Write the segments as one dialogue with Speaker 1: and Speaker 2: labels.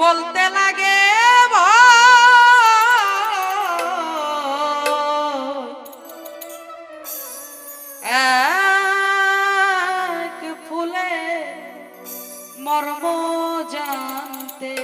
Speaker 1: বলতে লাগে এক ফুলে মর্ম জানতে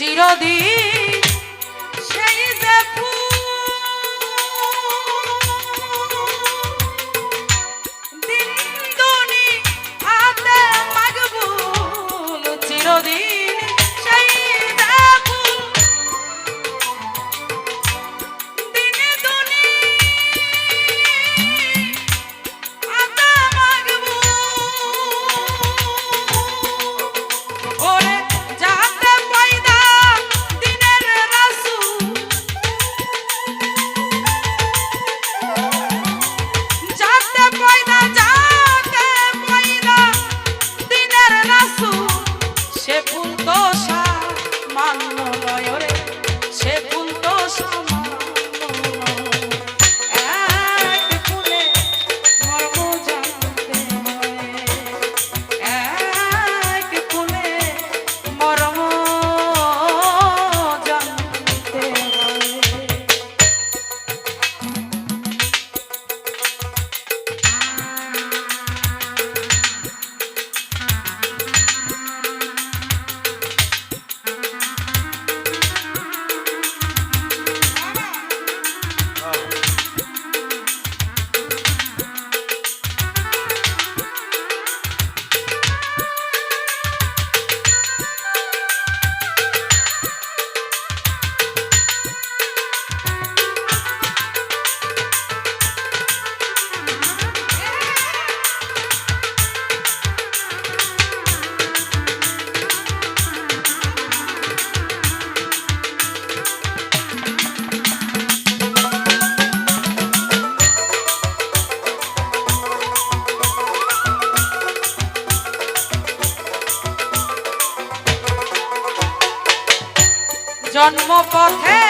Speaker 1: চিরদিন জন্মপথে